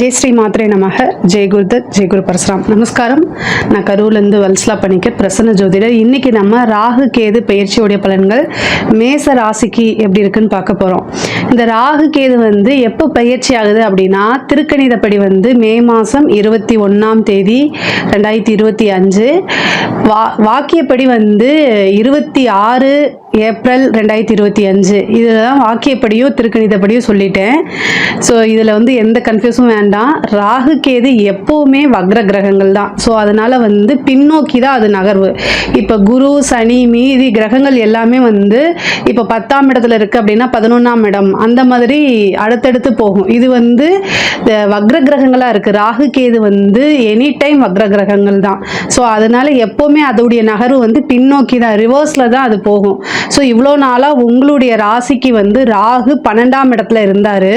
ஜெய் ஸ்ரீ மாத்ரே நமக. ஜெய் குருதத் ஜெய் குரு பரசுராம். நமஸ்காரம். நான் கரூர்லேருந்து வல்ஸ்லா பண்ணிக்க பிரசன்ன ஜோதிடர். இன்னைக்கு நம்ம ராகு கேது பயிற்சியுடைய பலன்கள் மேச ராசிக்கு எப்படி இருக்குன்னு பார்க்க போகிறோம் இந்த ராகு கேது வந்து எப்போ பயிற்சி ஆகுது அப்படின்னா திருக்கணிதப்படி வந்து மே மாதம் இருபத்தி ஒன்றாம் தேதி ரெண்டாயிரத்தி இருபத்தி அஞ்சு. வா வாக்கியப்படி வந்து இருபத்தி ஆறு ஏப்ரல் ரெண்டாயிரத்தி இருபத்தி அஞ்சு. இதெல்லாம் வாக்கியப்படியும் திருக்கணிதப்படியும் சொல்லிட்டேன். ஸோ இதில் வந்து எந்த கன்ஃபியூஸும் வேண்டாம். ராகு கேது எப்போவுமே வக்ர கிரகங்கள் தான். ஸோ அதனால் வந்து பின்னோக்கி தான் அது நகர்வு. இப்போ குரு சனி மீதி கிரகங்கள் எல்லாமே வந்து இப்போ பத்தாம் இடத்துல இருக்குது அப்படின்னா பதினொன்றாம் இடம். அந்த மாதிரி அடுத்தடுத்து போகும். இது வந்து வக்ர கிரகங்களாக இருக்குது ராகு கேது வந்து எனி டைம் வக்ர கிரகங்கள் தான். ஸோ அதனால் எப்போவுமே அதோடைய நகர்வு வந்து பின்னோக்கி தான் ரிவர்ஸில் தான் அது போகும். ஸோ இவ்வளோ நாளாக உங்களுடைய ராசிக்கு வந்து ராகு பன்னெண்டாம் இடத்துல இருந்தார்.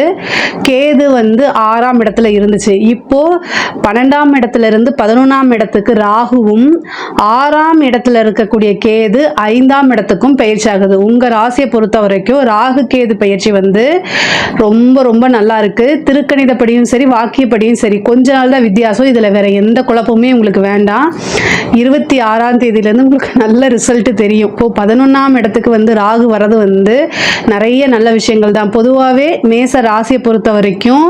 கேது வந்து ஆறாம் இடத்துல இருந்துச்சு. இப்போ பன்னெண்டாம் இடத்துல இருந்து பதினொன்றாம் இடத்துக்கு ராகுவும் ஆறாம் இடத்துல இருக்கக்கூடிய கேது ஐந்தாம் இடத்துக்கும் பயிற்சி ஆகுது. உங்கள் ராசியை பொறுத்த வரைக்கும் ராகு கேது பயிற்சி வந்து வந்து ரொம்ப ரொம்ப நல்லா இருக்கு. திருக்கணிதப்படியும் சரி வாக்கியப்படியும் சரி கொஞ்ச நாள் தான் வித்தியாசம். இதில் வேற எந்த குழப்பமுமே உங்களுக்கு வேண்டாம். இருபத்தி ஆறாம் தேதியிலேருந்து உங்களுக்கு நல்ல ரிசல்ட் தெரியும். இப்போ பதினொன்றாம் இடத்துக்கு வந்து ராகு வர்றது வந்து நிறைய நல்ல விஷயங்கள் தான். பொதுவாகவே மேச ராசியை பொறுத்த வரைக்கும்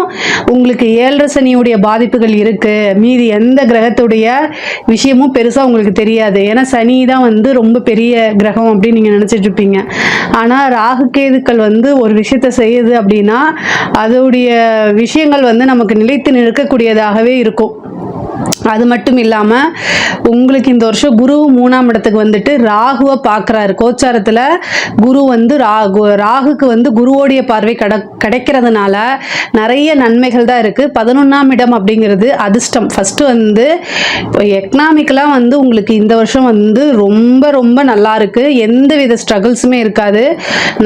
உங்களுக்கு ஏழரை சனியுடைய பாதிப்புகள் இருக்கு. மீதி எந்த கிரகத்துடைய விஷயமும் பெருசாக உங்களுக்கு தெரியாது. ஏன்னா சனி தான் வந்து ரொம்ப பெரிய கிரகம் அப்படின்னு நீங்கள் நினச்சிட்டு இருப்பீங்க. ஆனால் ராகு கேதுக்கள் வந்து ஒரு விஷயத்தை செய்யுது அப்படின்னா அதோடைய விஷயங்கள் வந்து நமக்கு நிலைத்து நிற்கக்கூடியதாகவே இருக்கும். அது மட்டும் இல்லாமல் உங்களுக்கு இந்த வருஷம் குரு மூணாம் இடத்துக்கு வந்துட்டு ராகுவை பார்க்குறாரு. கோச்சாரத்தில் குரு வந்து ராகு ராகுக்கு வந்து குருவோடைய பார்வை கட கிடைக்கிறதுனால நிறைய நன்மைகள் தான் இருக்குது பதினொன்றாம் இடம் அப்படிங்கிறது அதிர்ஷ்டம். ஃபஸ்ட்டு வந்து எக்கனாமிக்கலாக வந்து உங்களுக்கு இந்த வருஷம் வந்து ரொம்ப ரொம்ப நல்லா இருக்குது எந்த வித ஸ்ட்ரகிள்ஸுமே இருக்காது.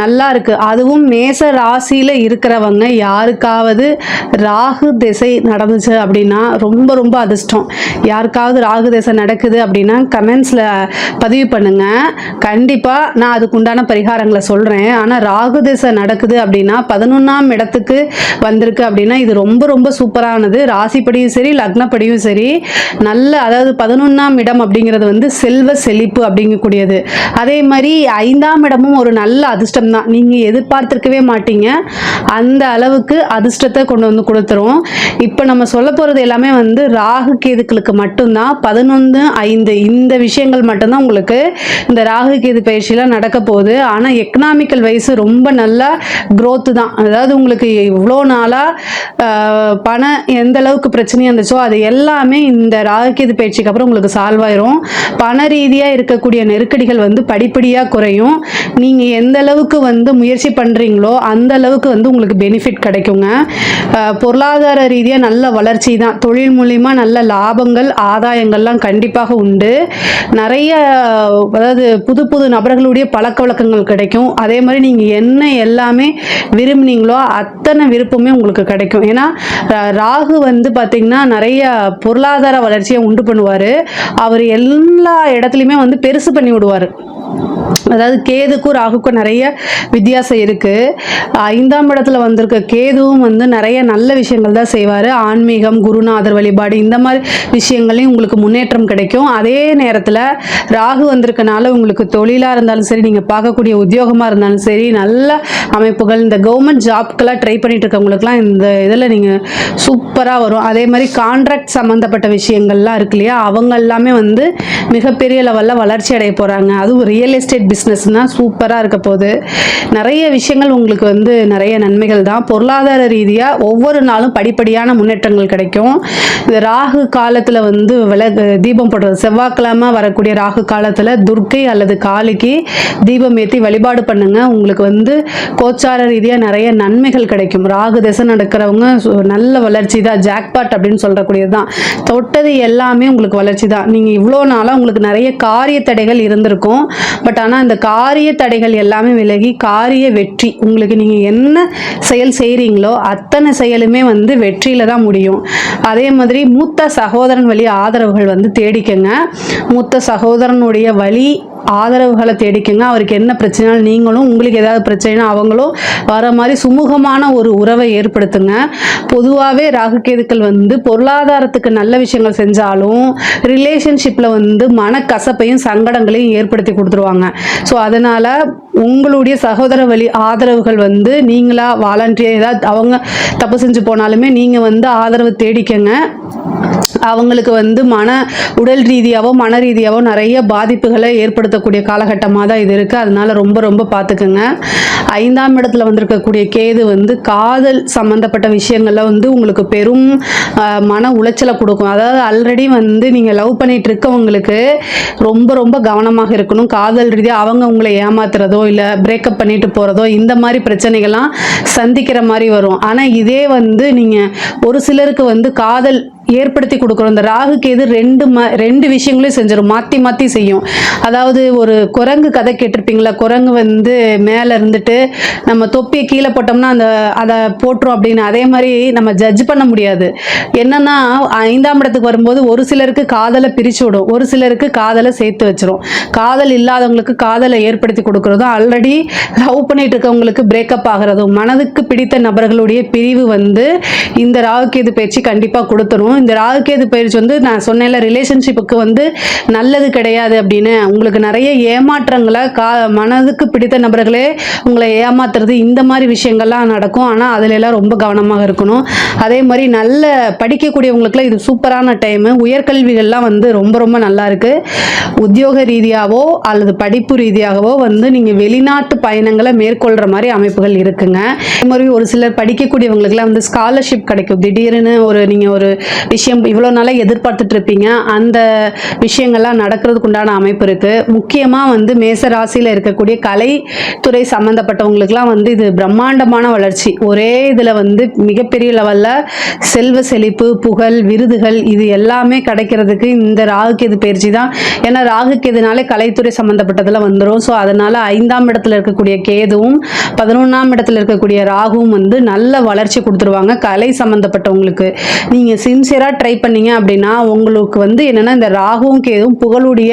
நல்லா இருக்குது அதுவும் மேச ராசியில் இருக்கிறவங்க யாருக்காவது ராகு திசை நடந்துச்சு அப்படின்னா ரொம்ப ரொம்ப அதிர்ஷ்டம். யாருக்காவது ராகு நடக்குது அப்படின்னா கமெண்ட்ஸில் பதிவு பண்ணுங்கள் கண்டிப்பாக நான் அதுக்கு உண்டான பரிகாரங்களை சொல்கிறேன் ஆனால் ராகு நடக்குது அப்படின்னா பதினொன்றாம் இடத்துக்கு வந்திருக்கு அப்படின்னா இது ரொம்ப ரொம்ப சூப்பரானது. ராசிப்படியும் சரி லக்னப்படியும் சரி. நல்ல அதாவது பதினொன்றாம் இடம் அப்படிங்கிறது வந்து செல்வ செழிப்பு அப்படிங்கக்கூடியது. அதே மாதிரி ஐந்தாம் இடமும் ஒரு நல்ல அதிர்ஷ்டம் தான். நீங்கள் எதிர்பார்த்துருக்கவே மாட்டீங்க. அந்த அளவுக்கு அதிர்ஷ்டத்தை கொண்டு வந்து கொடுத்துரும். இப்போ நம்ம சொல்ல போகிறது எல்லாமே வந்து ராகு கேதுக்களுக்கு மட்டும்தான் பதினொன்று ஐந்து இந்த விஷயங்கள் மட்டும்தான் உங்களுக்கு இந்த ராகு கேது பயிற்சியில் நடக்க போகுது. ஆனால் எக்கனாமிக்கல் வைஸ் ரொம்ப நல்லா க்ரோத்து தான். அதாவது உங்களுக்கு இவ்வளோ நாளாக பணம் எந்த அளவுக்கு பிரச்சனையாக இருந்துச்சோ அது எல்லாமே இந்த ராகு கேது பயிற்சிக்கு அப்புறம் உங்களுக்கு சால்வ் ஆயிரும். பண ரீதியாக இருக்கக்கூடிய நெருக்கடிகள் வந்து படிப்படியாக குறையும். நீங்கள் எந்த அளவுக்கு வந்து முயற்சி பண்ணுறீங்களோ அந்த அளவுக்கு வந்து உங்களுக்கு பெனிஃபிட் கிடைக்குங்க. பொருளாதார ரீதியாக நல்ல வளர்ச்சி தான். தொழில் மூலிமா நல்ல லாபங்கள் ஆதாயங்கள்லாம் கண்டிப்பாக உண்டு. நிறைய அதாவது புது புது நபர்களுடைய பழக்க வழக்கங்கள் கிடைக்கும். அதே மாதிரி நீங்கள் என்ன எல்லாமே விரும்புனீங்களோ அத்தனை விருப்பமே உங்களுக்கு கிடைக்கும். ஏன்னா ராகு வந்து பார்த்திங்கன்னா நிறைய பொருளாதார வளர்ச்சியை உண்டு பண்ணுவார். அவர் எல்லா இடத்துலையுமே வந்து பெருசு பண்ணி விடுவார். அதாவது கேதுக்கும் ராகுக்கும் நிறைய வித்தியாசம் இருக்குது ஐந்தாம் இடத்துல வந்திருக்க கேதுவும் வந்து நிறைய நல்ல விஷயங்கள் தான் செய்வார். ஆன்மீகம் குருநாதர் வழிபாடு இந்த மாதிரி விஷயங்களையும் உங்களுக்கு முன்னேற்றம் கிடைக்கும். அதே நேரத்தில் ராகு வந்திருக்கனால உங்களுக்கு தொழிலாக இருந்தாலும் சரி நீங்கள் பார்க்கக்கூடிய உத்தியோகமாக இருந்தாலும் சரி நல்ல அமைப்புகள் இந்த கவர்மெண்ட் ஜாப்க்கெல்லாம் ட்ரை பண்ணிட்டு இருக்கவங்களுக்குலாம் இந்த இதில் நீங்கள் சூப்பராக வரும். அதே மாதிரி கான்ட்ராக்ட் சம்மந்தப்பட்ட விஷயங்கள்லாம் இருக்கு இல்லையா? அவங்க எல்லாமே வந்து மிகப்பெரிய லெவலில் வளர்ச்சி அடைய போகிறாங்க அதுவும் ரியல் எஸ்டேட் பிஸ்னஸ்னால் சூப்பராக இருக்க போகுது. நிறைய விஷயங்கள் உங்களுக்கு வந்து நிறைய நன்மைகள் தான். பொருளாதார ரீதியாக ஒவ்வொரு நாளும் படிப்படியான முன்னேற்றங்கள் கிடைக்கும். இந்த ராகு காலத்தில் வந்து விலகு தீபம் போடுறது செவ்வாய்க்கிழமை வரக்கூடிய ராகு காலத்தில் துர்க்கை அல்லது காளிக்கு தீபம் ஏற்றி வழிபாடு பண்ணுங்கள் உங்களுக்கு வந்து கோச்சார ரீதியாக நிறைய நன்மைகள் கிடைக்கும். ராகு திசை நடக்கிறவங்க சு- நல்ல வளர்ச்சி தான். ஜாக்பாட் அப்படின்னு சொல்லக்கூடியது தான். தொட்டது எல்லாமே உங்களுக்கு வளர்ச்சி தான். நீங்கள் இவ்வளோ நாளாக உங்களுக்கு நிறைய காரிய தடைகள் இருந்திருக்கும். பட் ஆனால் இந்த காரிய தடைகள் எல்லாமே விலகி காரிய வெற்றி. உங்களுக்கு நீங்கள் என்ன செயல் செய்கிறீங்களோ அத்தனை செயலுமே வந்து வெற்றியில் தான் முடியும். அதே மாதிரி மூத்த சகோதரன் வழி ஆதரவுகள் வந்து தேடிக்கங்க. மூத்த சகோதரனுடைய வழி ஆதரவுகளை தேடிக்கங்க. அவருக்கு என்ன பிரச்சனைனாலும் நீங்களும் உங்களுக்கு ஏதாவது பிரச்சனைனா அவங்களும் வர மாதிரி சுமூகமான ஒரு உறவை ஏற்படுத்துங்க. பொதுவாகவே ராகுகேதுக்கள் வந்து பொருளாதாரத்துக்கு நல்ல விஷயங்கள் செஞ்சாலும் ரிலேஷன்ஷிப்பில் வந்து மனக்கசப்பையும் சங்கடங்களையும் ஏற்படுத்தி கொடுத்துருவாங்க. ஸோ அதனால் உங்களுடைய சகோதர வழி ஆதரவுகள் வந்து நீங்களாக வாலண்டியர் ஏதாவது அவங்க தப்பு செஞ்சு போனாலுமே நீங்கள் வந்து ஆதரவு தேடிக்கங்க. அவங்களுக்கு வந்து மன உடல் ரீதியாகவோ மன ரீதியாகவோ நிறைய பாதிப்புகளை ஏற்படுத்தக்கூடிய காலகட்டமாக தான் இது இருக்குது அதனால ரொம்ப ரொம்ப பார்த்துக்குங்க. ஐந்தாம் இடத்துல வந்திருக்கக்கூடிய கேது வந்து காதல் சம்மந்தப்பட்ட விஷயங்கள்ல வந்து உங்களுக்கு பெரும் மன உளைச்சலை கொடுக்கும். அதாவது ஆல்ரெடி வந்து நீங்கள் லவ் பண்ணிட்டு இருக்கவங்களுக்கு ரொம்ப ரொம்ப கவனமாக இருக்கணும். காதல் ரீதியாக அவங்க உங்களை ஏமாத்துறதோ இல்லை பிரேக்கப் பண்ணிட்டு போகிறதோ இந்த மாதிரி பிரச்சனைகள்லாம் சந்திக்கிற மாதிரி வரும். ஆனால் இதே வந்து நீங்கள் ஒரு சிலருக்கு வந்து காதல் ஏற்படுத்தி கொடுக்குறோம் இந்த ராகு கேது ரெண்டு ம ரெண்டு விஷயங்களையும் செஞ்சிடும் மாற்றி மாற்றி செய்யும். அதாவது ஒரு குரங்கு கதை கேட்டிருப்பீங்களா? குரங்கு வந்து மேலே இருந்துட்டு நம்ம தொப்பியை கீழே போட்டோம்னா அந்த அதை போட்டுரும் அப்படின்னு. அதே மாதிரி நம்ம ஜட்ஜ் பண்ண முடியாது. என்னன்னா ஐந்தாம் இடத்துக்கு வரும்போது ஒரு சிலருக்கு காதலை பிரித்து விடும். ஒரு சிலருக்கு காதலை சேர்த்து வச்சிரும். காதல் இல்லாதவங்களுக்கு காதலை ஏற்படுத்தி கொடுக்குறதும் ஆல்ரெடி லவ் பண்ணிட்டு இருக்கவங்களுக்கு பிரேக்கப் ஆகிறதும் மனதுக்கு பிடித்த நபர்களுடைய பிரிவு வந்து இந்த ராகுக்கே இது பேச்சு கண்டிப்பாக கொடுத்துரும். இந்த ராகுகேது பயிற்சி வந்து நான் சொன்னேன்ல ரிலேஷன்ஷிப்புக்கு வந்து நல்லது கிடையாது அப்படின்னு. உங்களுக்கு நிறைய ஏமாற்றங்களை கா மனதுக்கு பிடித்த நபர்களே உங்களை ஏமாத்துறது இந்த மாதிரி விஷயங்கள்லாம் நடக்கும். ஆனால் அதில் எல்லாம் ரொம்ப கவனமாக இருக்கணும். அதே மாதிரி நல்ல படிக்கக்கூடியவங்களுக்குலாம் இது சூப்பரான டைமு உயர்கல்விகள்லாம் வந்து ரொம்ப ரொம்ப நல்லா இருக்கு. உத்தியோக ரீதியாகவோ அல்லது படிப்பு ரீதியாகவோ வந்து நீங்கள் வெளிநாட்டு பயணங்களை மேற்கொள்கிற மாதிரி அமைப்புகள் இருக்குங்க. அதே மாதிரி ஒரு சிலர் படிக்கக்கூடியவங்களுக்குலாம் வந்து ஸ்காலர்ஷிப் கிடைக்கும். திடீர்னு ஒரு நீங்கள் ஒரு விஷயம் இவ்வளோ நாளாக எதிர்பார்த்துட்டு இருப்பீங்க அந்த விஷயங்கள்லாம் நடக்கிறதுக்கு உண்டான அமைப்பு இருக்குது முக்கியமாக வந்து மேச ராசியில் இருக்கக்கூடிய கலைத்துறை சம்மந்தப்பட்டவங்களுக்குலாம் வந்து இது பிரம்மாண்டமான வளர்ச்சி. ஒரே இதில் வந்து மிகப்பெரிய லெவலில் செல்வ செழிப்பு புகழ் விருதுகள் இது எல்லாமே கிடைக்கிறதுக்கு இந்த ராகுக்கேது பயிற்சி தான். ஏன்னா ராகுக்கேதுனாலே கலைத்துறை சம்மந்தப்பட்டதில் வந்துடும் ஸோ அதனால் ஐந்தாம் இடத்துல இருக்கக்கூடிய கேதுவும் பதினொன்றாம் இடத்துல இருக்கக்கூடிய ராகுவும் வந்து நல்ல வளர்ச்சி கொடுத்துருவாங்க கலை சம்மந்தப்பட்டவங்களுக்கு நீங்கள் சின்சியராக ட்ரை பண்ணீங்க அப்படின்னா உங்களுக்கு வந்து என்னென்னா இந்த ராகுவும் கேதுவும் புகழுடைய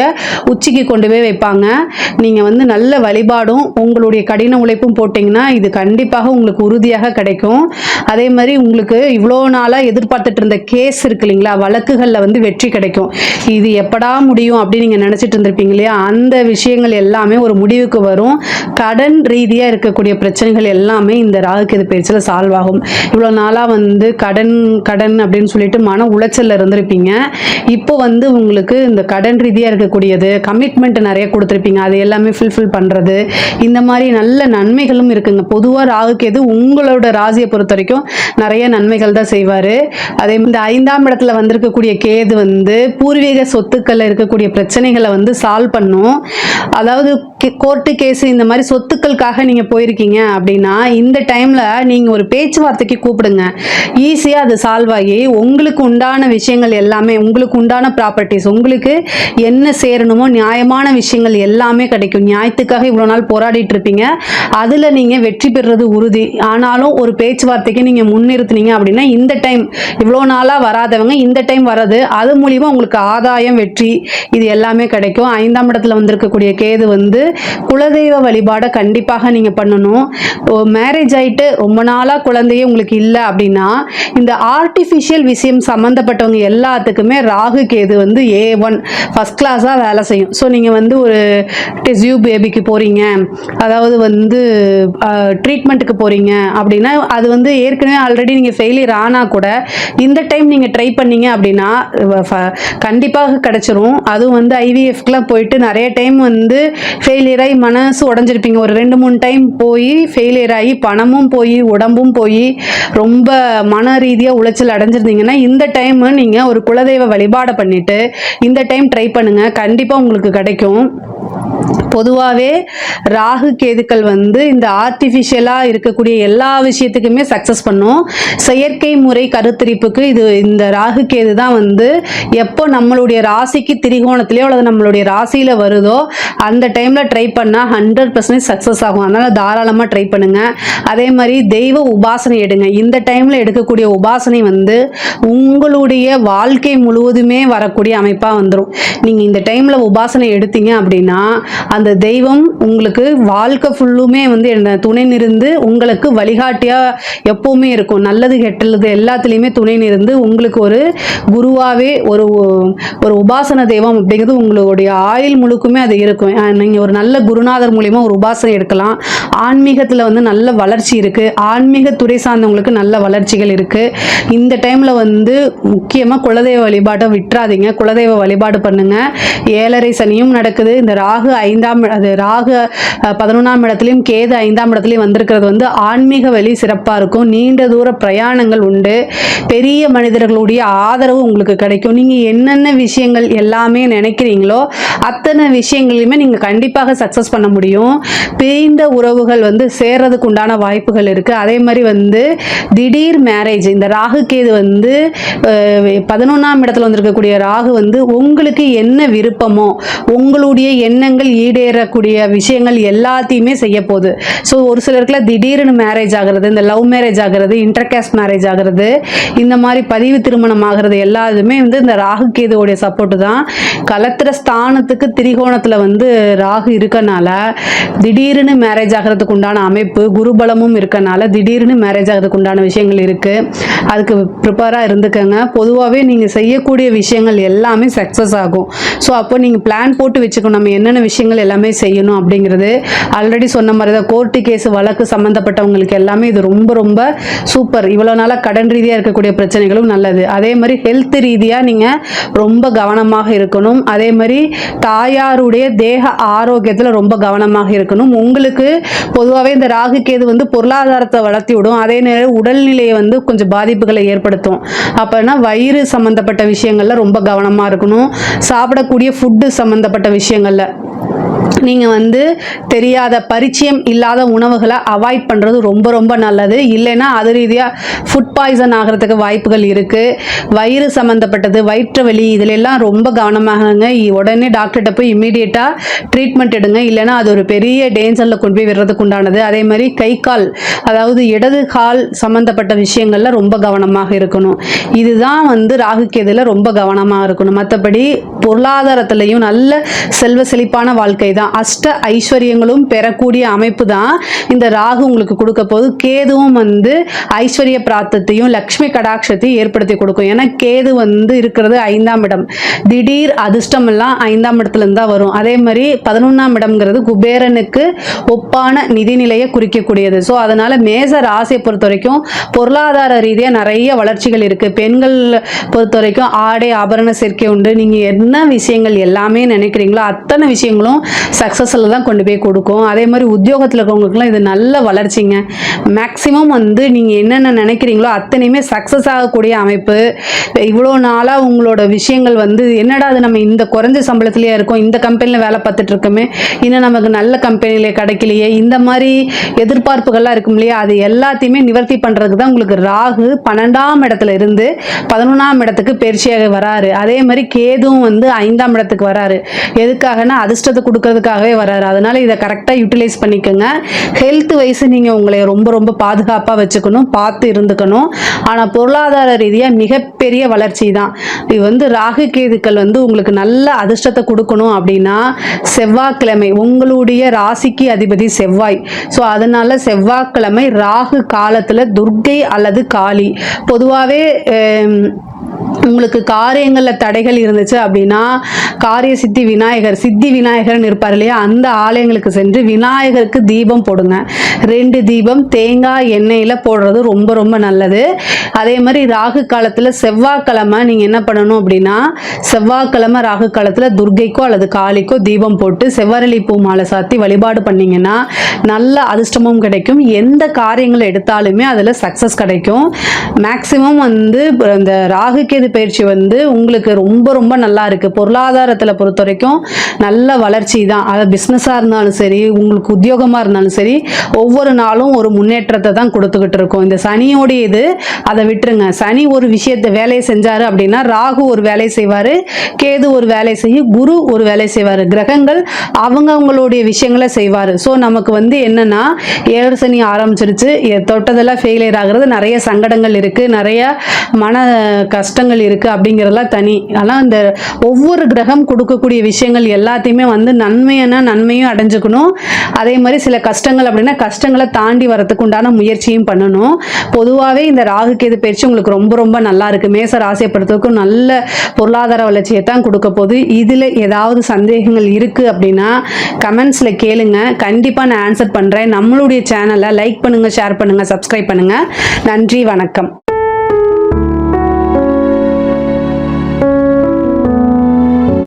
உச்சிக்கு கொண்டு போய் வைப்பாங்க. நீங்கள் வந்து நல்ல வழிபாடும் உங்களுடைய கடின உழைப்பும் போட்டிங்கன்னா இது கண்டிப்பாக உங்களுக்கு உறுதியாக கிடைக்கும். அதே மாதிரி உங்களுக்கு இவ்வளோ நாளாக எதிர்பார்த்துட்டு இருந்த கேஸ் இருக்கு இல்லைங்களா வழக்குகளில் வந்து வெற்றி கிடைக்கும். இது எப்படா முடியும் அப்படின்னு நீங்கள் நினச்சிட்டு இருந்திருப்பீங்க இல்லையா? அந்த விஷயங்கள் எல்லாமே ஒரு முடிவுக்கு வரும். கடன் ரீதியாக இருக்கக்கூடிய பிரச்சனைகள் எல்லாமே இந்த ராகுகேது பயிற்சியில் சால்வ் ஆகும். இவ்வளோ நாளாக வந்து கடன் கடன் அப்படின்னு சொல்லிட்டு மன உளைச்சல்ல இருந்திருப்பீங்க. இப்போ வந்து உங்களுக்கு இந்த கடன் ரீதியாக இருக்கக்கூடியது கமிட்மெண்ட் நிறைய கொடுத்துருப்பீங்க. அது எல்லாமே ஃபுல்ஃபில் பண்ணுறது இந்த மாதிரி நல்ல நன்மைகளும் இருக்குங்க. பொதுவாக எது உங்களோட ராசியை பொறுத்த வரைக்கும் நிறைய நன்மைகள் தான் செய்வார். அதே இந்த ஐந்தாம் இடத்துல வந்திருக்கக்கூடிய கேது வந்து பூர்வீக சொத்துக்களில் இருக்கக்கூடிய பிரச்சனைகளை வந்து சால்வ் பண்ணும். அதாவது கோர்ட்டு கேஸு இந்த மாதிரி சொத்துக்களுக்காக நீங்கள் போயிருக்கீங்க அப்படின்னா இந்த டைமில் நீங்கள் ஒரு பேச்சுவார்த்தைக்கு கூப்பிடுங்க. ஈஸியாக அது சால்வ் ஆகி உங்களுக்கு உண்டான விஷயங்கள் எல்லாமே உங்களுக்கு உண்டான ப்ராப்பர்ட்டிஸ் உங்களுக்கு என்ன சேரணுமோ நியாயமான விஷயங்கள் எல்லாமே கிடைக்கும். நியாயத்துக்காக இவ்வளோ நாள் போராடிட்டு இருப்பீங்க. அதில் நீங்கள் வெற்றி பெறுறது உறுதி. ஆனாலும் ஒரு பேச்சுவார்த்தைக்கு நீங்கள் முன்னிறுத்துனீங்க அப்படின்னா இந்த டைம் இவ்வளோ நாளாக வராதவங்க இந்த டைம் வர்றது அது மூலிமா உங்களுக்கு ஆதாயம் வெற்றி இது எல்லாமே கிடைக்கும். ஐந்தாம் இடத்துல வந்திருக்கக்கூடிய கேது வந்து குலதெய்வ வழிபாடை கண்டிப்பாக நீங்கள் பண்ணணும். மேரேஜ் ஆகிட்டு ரொம்ப நாளாக குழந்தையே உங்களுக்கு இல்லை அப்படின்னா இந்த ஆர்டிஃபிஷியல் விஷயம் சம்மந்தப்பட்டவங்க எல்லாத்துக்குமே ராகு கேது வந்து ஏ ஒன் ஃபஸ்ட் கிளாஸாக வேலை செய்யும். ஸோ நீங்கள் வந்து ஒரு டெஸ்யூ பேபிக்கு போகிறீங்க அதாவது வந்து ட்ரீட்மெண்ட்டுக்கு போகிறீங்க அப்படின்னா அது வந்து ஏற்கனவே ஆல்ரெடி நீங்கள் ஃபெயிலியர் ஆனால் கூட இந்த டைம் நீங்கள் ட்ரை பண்ணீங்க அப்படின்னா ஃப- கண்டிப்பாக கிடச்சிரும். அதுவும் வந்து ஐவிஎஃப்க்குலாம் போயிட்டு நிறைய டைம் வந்து ஃபெயில் ஃபெயிலியர் ஆகி மனசு உடஞ்சிருப்பீங்க. ஒரு ரெண்டு மூணு டைம் போய் ஃபெயிலியர் ஆகி பணமும் போய் உடம்பும் போய் ரொம்ப மன ரீதியாக உளைச்சல் அடைஞ்சிருந்தீங்கன்னா இந்த டைம் நீங்கள் ஒரு குலதெய்வ வழிபாடை பண்ணிவிட்டு இந்த டைம் ட்ரை பண்ணுங்கள் கண்டிப்பாக உங்களுக்கு கிடைக்கும். பொதுவாகவே ராகு கேதுக்கள் வந்து இந்த ஆர்டிஃபிஷியலாக இருக்கக்கூடிய எல்லா விஷயத்துக்குமே சக்ஸஸ் பண்ணும். செயற்கை முறை கருத்தரிப்புக்கு இது இந்த ராகு கேது தான் வந்து எப்போ நம்மளுடைய ராசிக்கு திரிகோணத்திலேயோ அல்லது நம்மளுடைய ராசியில் வருதோ அந்த டைமில் ட்ரை பண்ணால் ஹண்ட்ரட் பர்சன்டேஜ் சக்ஸஸ் ஆகும். அதனால் தாராளமாக ட்ரை பண்ணுங்கள் அதே மாதிரி தெய்வ உபாசனை எடுங்க. இந்த டைமில் எடுக்கக்கூடிய உபாசனை வந்து உங்களுடைய வாழ்க்கை முழுவதுமே வரக்கூடிய அமைப்பாக வந்துடும் நீங்கள் இந்த டைமில் உபாசனை எடுத்தீங்க அப்படின்னா அந்த தெய்வம் உங்களுக்கு வாழ்க்கை ஃபுல்லுமே வந்து என்ன துணை நிருந்து உங்களுக்கு வழிகாட்டியாக எப்போவுமே இருக்கும். நல்லது கெட்டது எல்லாத்துலேயுமே துணை நிருந்து உங்களுக்கு ஒரு குருவாகவே ஒரு ஒரு உபாசன தெய்வம் அப்படிங்கிறது உங்களுடைய ஆயுள் முழுக்குமே அது இருக்கும். நீங்கள் ஒரு நல்ல குருநாதர் மூலியமா ஒரு உபாசனை எடுக்கலாம். ஆன்மீகத்தில் வந்து நல்ல வளர்ச்சி இருக்குது ஆன்மீக துறை சார்ந்தவங்களுக்கு நல்ல வளர்ச்சிகள் இருக்குது இந்த டைமில் வந்து முக்கியமாக குலதெய்வ வழிபாட்டை விட்டுறாதீங்க. குலதெய்வ வழிபாடு பண்ணுங்கள் ஏழரை சனியும் நடக்குது. இந்த ராகு ஐந்தாம் அது ராகு பதினொன்றாம் இடத்துலையும் கேது ஐந்தாம் இடத்துலையும் வந்திருக்கிறது வந்து ஆன்மீக வழி சிறப்பாக இருக்கும். நீண்ட தூர பிரயாணங்கள் உண்டு. பெரிய மனிதர்களுடைய ஆதரவு உங்களுக்கு கிடைக்கும். நீங்கள் என்னென்ன விஷயங்கள் எல்லாமே நினைக்கிறீங்களோ அத்தனை விஷயங்களையுமே நீங்கள் கண்டிப்பாக சக்ஸஸ் பண்ண முடியும். பிரிந்த உறவுகள் வந்து சேர்றதுக்கு உண்டான வாய்ப்புகள் இருக்குது அதே மாதிரி வந்து திடீர் மேரேஜ் இந்த ராகு கேது வந்து பதினொன்றாம் இடத்துல வந்திருக்கக்கூடிய ராகு வந்து உங்களுக்கு என்ன விருப்பமோ உங்களுடைய எண்ணங்கள் ஈடேறக்கூடிய விஷயங்கள் எல்லாத்தையுமே செய்ய போகுது. ஸோ ஒரு சிலருக்குலாம் திடீர்னு மேரேஜ் ஆகிறது இந்த லவ் மேரேஜ் ஆகிறது இன்டர்காஸ்ட் மேரேஜ் ஆகிறது இந்த மாதிரி பதிவு திருமணம் ஆகிறது எல்லாத்துமே வந்து இந்த ராகு கேதுவோடைய சப்போர்ட்டு தான். கலத்திர ஸ்தானத்துக்கு திரிகோணத்தில் வந்து ராகு இருக்கனால திடீர்னு மேரேஜ் ஆகிறதுக்கு உண்டான அமைப்பு குருபலமும் இருக்கனால திடீர்னு மேரேஜ் ஆகிறதுக்கு உண்டான விஷயங்கள் இருக்குது அதுக்கு ப்ரிப்பேராக இருந்துக்கங்க. பொதுவாகவே நீங்கள் செய்யக்கூடிய விஷயங்கள் எல்லாமே சக்ஸஸ் ஆகும். ஸோ அப்போ நீங்கள் பிளான் போட்டு வச்சுக்கணும். நம்ம என்னென்ன விஷயம் விஷயங்கள் எல்லாமே செய்யணும் அப்படிங்கிறது ஆல்ரெடி சொன்ன மாதிரி தான் கோர்ட்டு கேஸ் வழக்கு சம்மந்தப்பட்டவங்களுக்கு எல்லாமே இது ரொம்ப ரொம்ப சூப்பர் இவ்வளோ நாளாக கடன் ரீதியாக இருக்கக்கூடிய பிரச்சனைகளும் நல்லது. அதே மாதிரி ஹெல்த் ரீதியாக நீங்கள் ரொம்ப கவனமாக இருக்கணும். அதே மாதிரி தாயாருடைய தேக ஆரோக்கியத்தில் ரொம்ப கவனமாக இருக்கணும். உங்களுக்கு பொதுவாகவே இந்த ராகு கேது வந்து பொருளாதாரத்தை வளர்த்தி விடும். அதே நேரம் உடல்நிலையை வந்து கொஞ்சம் பாதிப்புகளை ஏற்படுத்தும். அப்போனா வயிறு சம்மந்தப்பட்ட விஷயங்களில் ரொம்ப கவனமாக இருக்கணும். சாப்பிடக்கூடிய ஃபுட்டு சம்மந்தப்பட்ட விஷயங்களில். நீங்கள் வந்து தெரியாத பரிச்சயம் இல்லாத உணவுகளை அவாய்ட் பண்ணுறது ரொம்ப ரொம்ப நல்லது. இல்லைன்னா அது ரீதியாக ஃபுட் பாய்சன் ஆகிறதுக்கு வாய்ப்புகள் இருக்குது வயிறு சம்மந்தப்பட்டது வயிற்று வலி இதில் ரொம்ப கவனமாகங்க. உடனே டாக்டர்கிட்ட போய் இம்மீடியட்டாக ட்ரீட்மெண்ட் எடுங்க. இல்லைன்னா அது ஒரு பெரிய டேஞ்சரில் கொண்டு போய் விடுறதுக்கு உண்டானது. அதே மாதிரி கை கால் அதாவது இடது கால் சம்மந்தப்பட்ட விஷயங்களில் ரொம்ப கவனமாக இருக்கணும். இதுதான் வந்து ராகு ரொம்ப கவனமாக இருக்கணும். மற்றபடி பொருளாதாரத்துலேயும் நல்ல செல்வ செழிப்பான வாழ்க்கை தான். அஷ்ட ஐஸ்வர்யங்களும் பெறக்கூடிய அமைப்பு தான் இந்த ராகு உங்களுக்கு கொடுக்க போது கேதுவும் வந்து ஐஸ்வர்ய பிராத்தத்தையும் லக்ஷ்மி கடாட்சத்தையும் ஏற்படுத்தி கொடுக்கும். ஏன்னா கேது வந்து இருக்கிறது ஐந்தாம் இடம். திடீர் அதிர்ஷ்டம் எல்லாம் ஐந்தாம் இடத்துலேருந்து தான் வரும். அதே மாதிரி பதினொன்றாம் இடம்ங்கிறது குபேரனுக்கு ஒப்பான நிதிநிலையை குறிக்கக்கூடியது. ஸோ அதனால் மேச ராசியை பொறுத்த வரைக்கும் பொருளாதார ரீதியாக நிறைய வளர்ச்சிகள் இருக்குது பெண்கள் பொறுத்த வரைக்கும் ஆடை ஆபரண சேர்க்கை உண்டு. நீங்கள் என்ன விஷயங்கள் எல்லாமே நினைக்கிறீங்களோ அத்தனை விஷயங்களும் சக்ஸஸில் தான் கொண்டு போய் கொடுக்கும். அதே மாதிரி உத்தியோகத்தில் இருக்கிறவங்களுக்குலாம் இது நல்ல வளர்ச்சிங்க. மேக்ஸிமம் வந்து நீங்கள் என்னென்ன நினைக்கிறீங்களோ அத்தனையுமே சக்ஸஸ் ஆகக்கூடிய அமைப்பு. இவ்வளோ நாளாக உங்களோட விஷயங்கள் வந்து என்னடா அது நம்ம இந்த குறைஞ்ச சம்பளத்திலேயே இருக்கோம் இந்த கம்பெனியில் வேலை பார்த்துட்டு இருக்கோமே இன்னும் நமக்கு நல்ல கம்பெனியிலே கிடைக்கலையே இந்த மாதிரி எதிர்பார்ப்புகள்லாம் இருக்கும் இல்லையா அது எல்லாத்தையுமே நிவர்த்தி பண்ணுறதுக்கு தான் உங்களுக்கு ராகு பன்னெண்டாம் இடத்துல இருந்து பதினொன்றாம் இடத்துக்கு பயிற்சியாக வராரு. அதே மாதிரி கேதுவும் வந்து ஐந்தாம் இடத்துக்கு வராரு. எதுக்காகனா அதிர்ஷ்டத்தை அதுக்காகவே வராரு அதனால இதை கரெக்டாக யூட்டிலைஸ் பண்ணிக்கோங்க. ஹெல்த் வைஸ் நீங்கள் உங்களை ரொம்ப ரொம்ப பாதுகாப்பாக வச்சுக்கணும். பார்த்து இருந்துக்கணும். ஆனால் பொருளாதார ரீதியாக மிகப்பெரிய வளர்ச்சி தான். இது வந்து ராகு கேதுக்கள் வந்து உங்களுக்கு நல்ல அதிர்ஷ்டத்தை கொடுக்கணும் அப்படின்னா செவ்வாய்க்கிழமை உங்களுடைய ராசிக்கு அதிபதி செவ்வாய். ஸோ அதனால செவ்வாய்க்கிழமை ராகு காலத்தில் துர்க்கை அல்லது காளி. பொதுவாகவே உங்களுக்கு காரியங்களில் தடைகள் இருந்துச்சு அப்படின்னா காரிய சித்தி விநாயகர் சித்தி விநாயகர்னு இருப்பார். இல்லையா அந்த ஆலயங்களுக்கு சென்று விநாயகருக்கு தீபம் போடுங்க. ரெண்டு தீபம் தேங்காய் எண்ணெயில் போடுறது ரொம்ப ரொம்ப நல்லது. அதே மாதிரி ராகு காலத்தில் செவ்வாய்க்கிழமை நீங்கள் என்ன பண்ணணும் அப்படின்னா செவ்வாய்க்கிழமை ராகு காலத்தில் துர்கைக்கோ அல்லது காளிக்கோ தீபம் போட்டு செவ்வரளி பூ மாலை சாத்தி வழிபாடு பண்ணீங்கன்னா நல்ல அதிர்ஷ்டமும் கிடைக்கும். எந்த காரியங்களை எடுத்தாலுமே அதில் சக்ஸஸ் கிடைக்கும். மேக்ஸிமம் வந்து அந்த இந்த பயிற்சி வந்து உங்களுக்கு ரொம்ப ரொம்ப நல்லா இருக்கு. பொருளாதாரத்தில் பொறுத்த வரைக்கும் நல்ல வளர்ச்சி தான். அது பிஸ்னஸாக இருந்தாலும் சரி உங்களுக்கு உத்தியோகமாக இருந்தாலும் சரி ஒவ்வொரு நாளும் ஒரு முன்னேற்றத்தை தான் கொடுத்துக்கிட்டு இருக்கோம். இந்த சனியோடைய இது அதை விட்டுருங்க. சனி ஒரு விஷயத்தை வேலையை செஞ்சார் அப்படின்னா ராகு ஒரு வேலையை செய்வார் கேது ஒரு வேலை செய்யும் குரு ஒரு வேலை செய்வார். கிரகங்கள் அவங்க அவங்களுடைய விஷயங்களை செய்வார். ஸோ நமக்கு வந்து என்னன்னா ஏழு சனி ஆரம்பிச்சிருச்சு. தொட்டதெல்லாம் ஃபெயிலியர் ஆகிறது. நிறைய சங்கடங்கள் இருக்குது நிறைய மன கஷ்டங்கள் இருக்குது அப்படிங்கிறதெல்லாம் தனி. ஆனால் இந்த ஒவ்வொரு கிரகம் கொடுக்கக்கூடிய விஷயங்கள் எல்லாத்தையுமே வந்து நன்மை நன்மையான நன்மையும் அடைஞ்சுக்கணும். அதே மாதிரி சில கஷ்டங்கள் அப்படின்னா கஷ்டங்களை தாண்டி வரதுக்கு உண்டான முயற்சியும் பண்ணணும். பொதுவாகவே இந்த ராகு கேது பயிற்சி உங்களுக்கு ரொம்ப ரொம்ப நல்லா இருக்கு. மேச ராசியை பொறுத்தவரைக்கும் நல்ல பொருளாதார வளர்ச்சியை தான் கொடுக்க போகுது. இதில் ஏதாவது சந்தேகங்கள் இருக்குது அப்படின்னா கமெண்ட்ஸில் கேளுங்க. கண்டிப்பாக நான் ஆன்சர் பண்ணுறேன் நம்மளுடைய சேனலை லைக் பண்ணுங்கள் ஷேர் பண்ணுங்கள் சப்ஸ்கிரைப் பண்ணுங்கள் நன்றி வணக்கம்.